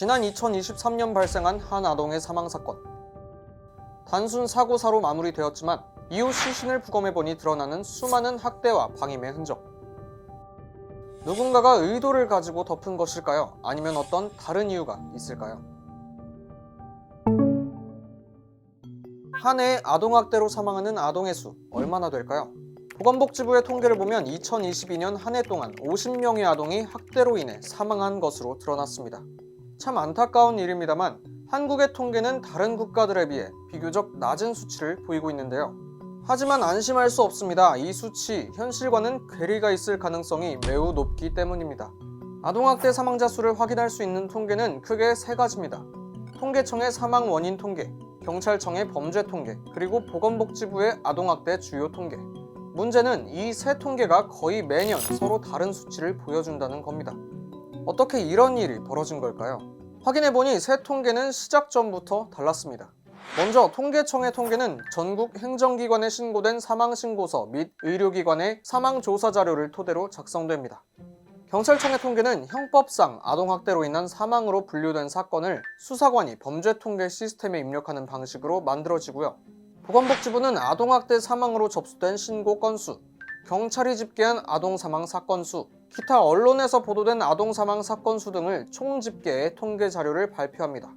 지난 2023년 발생한 한 아동의 사망 사건. 단순 사고사로 마무리되었지만 이후 시신을 부검해보니 드러나는 수많은 학대와 방임의 흔적. 누군가가 의도를 가지고 덮은 것일까요? 아니면 어떤 다른 이유가 있을까요? 한해 아동학대로 사망하는 아동의 수 얼마나 될까요? 보건복지부의 통계를 보면 2022년 한 해 동안 50명의 아동이 학대로 인해 사망한 것으로 드러났습니다. 참 안타까운 일입니다만 한국의 통계는 다른 국가들에 비해 비교적 낮은 수치를 보이고 있는데요. 하지만 안심할 수 없습니다. 이 수치 현실과는 괴리가 있을 가능성이 매우 높기 때문입니다. 아동학대 사망자 수를 확인할 수 있는 통계는 크게 세 가지입니다. 통계청의 사망 원인 통계, 경찰청의 범죄 통계, 그리고 보건복지부의 아동학대 주요 통계. 문제는 이 세 통계가 거의 매년 서로 다른 수치를 보여준다는 겁니다. 어떻게 이런 일이 벌어진 걸까요? 확인해보니 새 통계는 시작 전부터 달랐습니다. 먼저 통계청의 통계는 전국 행정기관에 신고된 사망신고서 및 의료기관의 사망조사 자료를 토대로 작성됩니다. 경찰청의 통계는 형법상 아동학대로 인한 사망으로 분류된 사건을 수사관이 범죄 통계 시스템에 입력하는 방식으로 만들어지고요. 보건복지부는 아동학대 사망으로 접수된 신고 건수, 경찰이 집계한 아동 사망 사건 수, 기타 언론에서 보도된 아동 사망 사건 수 등을 총 집계해 통계 자료를 발표합니다.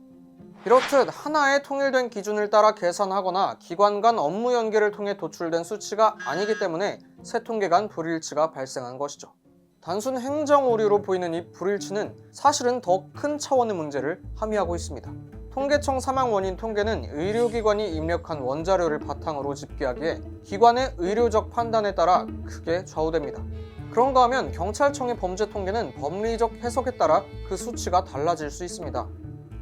이렇듯 하나의 통일된 기준을 따라 계산하거나 기관 간 업무 연계를 통해 도출된 수치가 아니기 때문에 새 통계 간 불일치가 발생한 것이죠. 단순 행정 오류로 보이는 이 불일치는 사실은 더 큰 차원의 문제를 함의하고 있습니다. 통계청 사망 원인 통계는 의료기관이 입력한 원자료를 바탕으로 집계하기에 기관의 의료적 판단에 따라 크게 좌우됩니다. 그런가 하면 경찰청의 범죄 통계는 법리적 해석에 따라 그 수치가 달라질 수 있습니다.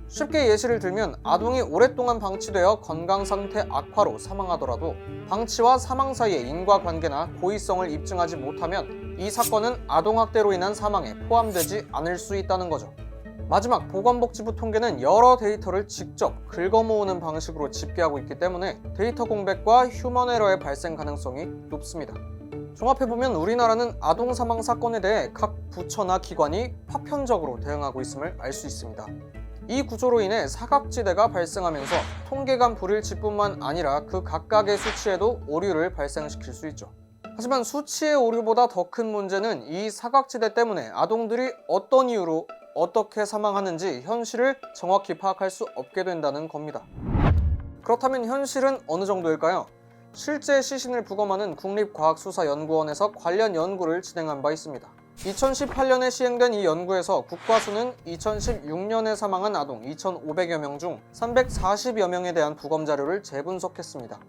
쉽게 예시를 들면 아동이 오랫동안 방치되어 건강 상태 악화로 사망하더라도 방치와 사망 사이의 인과관계나 고의성을 입증하지 못하면 이 사건은 아동학대로 인한 사망에 포함되지 않을 수 있다는 거죠. 마지막 보건복지부 통계는 여러 데이터를 직접 긁어 모으는 방식으로 집계하고 있기 때문에 데이터 공백과 휴먼 에러의 발생 가능성이 높습니다. 종합해보면 우리나라는 아동 사망 사건에 대해 각 부처나 기관이 파편적으로 대응하고 있음을 알 수 있습니다. 이 구조로 인해 사각지대가 발생하면서 통계 간 불일치뿐만 아니라 그 각각의 수치에도 오류를 발생시킬 수 있죠. 하지만 수치의 오류보다 더 큰 문제는 이 사각지대 때문에 아동들이 어떤 이유로 어떻게 사망하는지 현실을 정확히 파악할 수 없게 된다는 겁니다. 그렇다면 현실은 어느 정도일까요? 실제 시신을 부검하는 국립과학수사연구원에서 관련 연구를 진행한 바 있습니다. 2018년에 시행된 이 연구에서 국과수는 2016년에 사망한 아동 2,500여 명 중 340여 명에 대한 부검 자료를 재분석했습니다.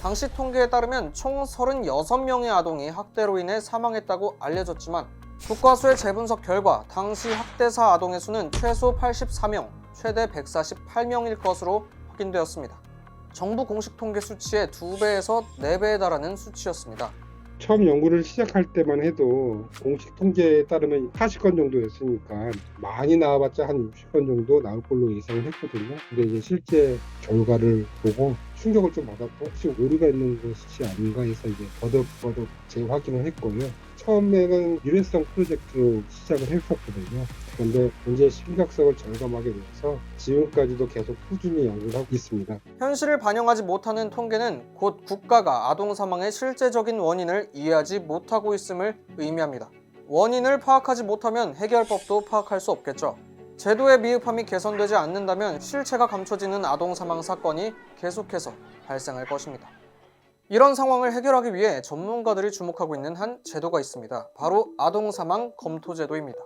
당시 통계에 따르면 총 36명의 아동이 학대로 인해 사망했다고 알려졌지만 국과수의 재분석 결과 당시 학대사 아동의 수는 최소 84명, 최대 148명일 것으로 확인되었습니다. 정부 공식 통계 수치의 2배에서 4배에 달하는 수치였습니다. 처음 연구를 시작할 때만 해도 공식 통계에 따르면 40건 정도였으니까 많이 나와봤자 한 60건 정도 나올 걸로 예상을 했거든요. 근데 이제 실제 결과를 보고 충격을 좀 받았고 혹시 오류가 있는 것이 아닌가 해서 이제 버덕버덕 재확인을 했고요. 처음에는 일회성 프로젝트로 시작을 했었거든요. 그런데 문제의 심각성을 절감하게 돼서 지금까지도 계속 꾸준히 연구를 하고 있습니다. 현실을 반영하지 못하는 통계는 곧 국가가 아동 사망의 실제적인 원인을 이해하지 못하고 있음을 의미합니다. 원인을 파악하지 못하면 해결법도 파악할 수 없겠죠. 제도의 미흡함이 개선되지 않는다면 실체가 감춰지는 아동 사망 사건이 계속해서 발생할 것입니다. 이런 상황을 해결하기 위해 전문가들이 주목하고 있는 한 제도가 있습니다. 바로 아동 사망 검토 제도입니다.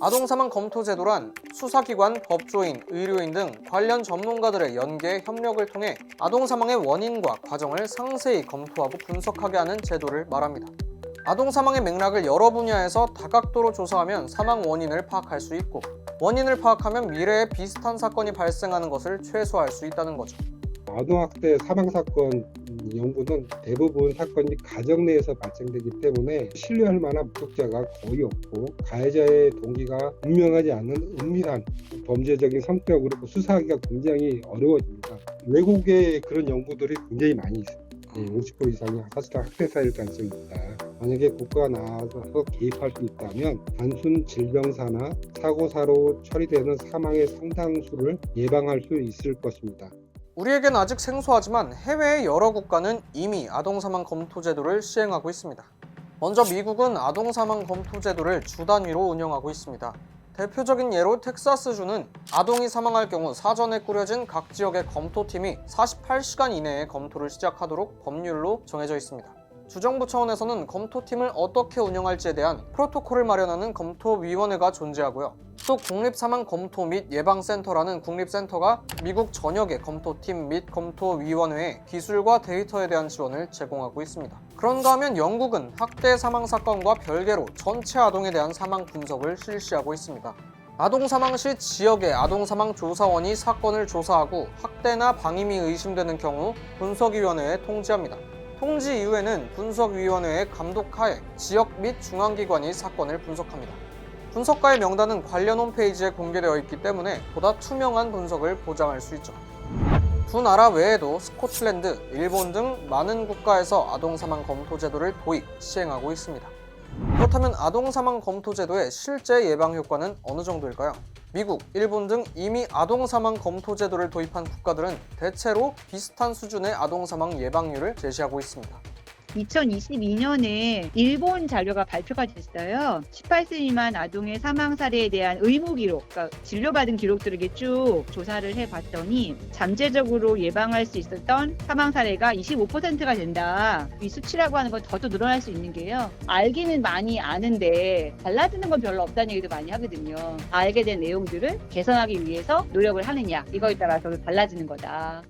아동 사망 검토 제도란 수사기관, 법조인, 의료인 등 관련 전문가들의 연계 협력을 통해 아동 사망의 원인과 과정을 상세히 검토하고 분석하게 하는 제도를 말합니다. 아동 사망의 맥락을 여러 분야에서 다각도로 조사하면 사망 원인을 파악할 수 있고 원인을 파악하면 미래에 비슷한 사건이 발생하는 것을 최소화할 수 있다는 거죠. 아동학대 사망 사건 연구는 대부분 사건이 가정 내에서 발생되기 때문에 신뢰할 만한 목격자가 거의 없고 가해자의 동기가 분명하지 않은 은밀한 범죄적인 성격으로 수사하기가 굉장히 어려워집니다. 외국에 그런 연구들이 굉장히 많이 있습니다. 예, 50% 이상이 사실상 학대사일 가능성이 있다. 만약에 국가가 나와서 개입할 수 있다면 단순 질병사나 사고사로 처리되는 사망의 상당수를 예방할 수 있을 것입니다. 우리에겐 아직 생소하지만 해외의 여러 국가는 이미 아동 사망 검토 제도를 시행하고 있습니다. 먼저 미국은 아동 사망 검토 제도를 주 단위로 운영하고 있습니다. 대표적인 예로 텍사스주는 아동이 사망할 경우 사전에 꾸려진 각 지역의 검토팀이 48시간 이내에 검토를 시작하도록 법률로 정해져 있습니다. 주정부 차원에서는 검토팀을 어떻게 운영할지에 대한 프로토콜을 마련하는 검토위원회가 존재하고요. 또 국립사망검토 및 예방센터라는 국립센터가 미국 전역의 검토팀 및 검토위원회에 기술과 데이터에 대한 지원을 제공하고 있습니다. 그런가 하면 영국은 학대 사망 사건과 별개로 전체 아동에 대한 사망 분석을 실시하고 있습니다. 아동 사망 시 지역의 아동 사망 조사원이 사건을 조사하고 학대나 방임이 의심되는 경우 분석위원회에 통지합니다. 통지 이후에는 분석위원회의 감독하에 지역 및 중앙기관이 사건을 분석합니다. 분석가의 명단은 관련 홈페이지에 공개되어 있기 때문에 보다 투명한 분석을 보장할 수 있죠. 두 나라 외에도 스코틀랜드, 일본 등 많은 국가에서 아동 사망 검토 제도를 도입, 시행하고 있습니다. 그렇다면 아동 사망 검토 제도의 실제 예방 효과는 어느 정도일까요? 미국, 일본 등 이미 아동 사망 검토 제도를 도입한 국가들은 대체로 비슷한 수준의 아동 사망 예방률을 제시하고 있습니다. 2022년에 일본 자료가 발표가 됐어요. 18세 미만 아동의 사망 사례에 대한 의무 기록, 그러니까 진료받은 기록들을 쭉 조사를 해봤더니 잠재적으로 예방할 수 있었던 사망 사례가 25%가 된다. 이 수치라고 하는 건더또 늘어날 수 있는 게요. 알기는 많이 아는데 달라지는 건 별로 없다는 얘기도 많이 하거든요. 알게 된 내용들을 개선하기 위해서 노력을 하느냐 이거에 따라서 달라지는 거다.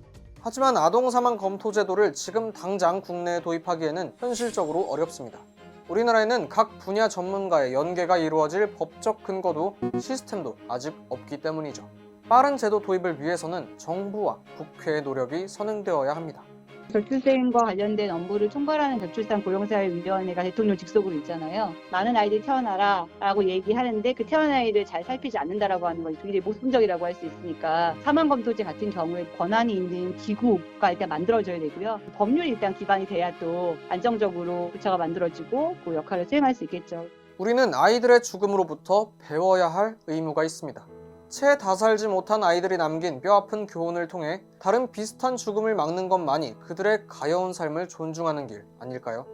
하지만 아동 사망 검토 제도를 지금 당장 국내에 도입하기에는 현실적으로 어렵습니다. 우리나라에는 각 분야 전문가의 연계가 이루어질 법적 근거도 시스템도 아직 없기 때문이죠. 빠른 제도 도입을 위해서는 정부와 국회의 노력이 선행되어야 합니다. 저출생과 관련된 업무를 총괄하는 저출산 고령사회위원회가 대통령 직속으로 있잖아요. 많은 아이들이 태어나라 라고 얘기하는데 그 태어난 아이를 잘 살피지 않는다라고 하는 건 굉장히 모순적이라고 할 수 있으니까 사망검토제 같은 경우에 권한이 있는 기구가 일단 만들어져야 되고요. 법률이 일단 기반이 돼야 또 안정적으로 부처가 만들어지고 그 역할을 수행할 수 있겠죠. 우리는 아이들의 죽음으로부터 배워야 할 의무가 있습니다. 채 다 살지 못한 아이들이 남긴 뼈아픈 교훈을 통해 다른 비슷한 죽음을 막는 것만이 그들의 가여운 삶을 존중하는 길 아닐까요?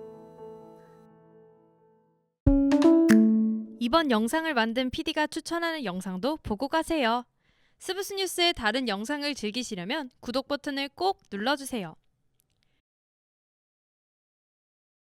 이번 영상을 만든 PD가 추천하는 영상도 보고 가세요. 스브스 뉴스의 다른 영상을 즐기시려면 구독 버튼을 꼭 눌러주세요.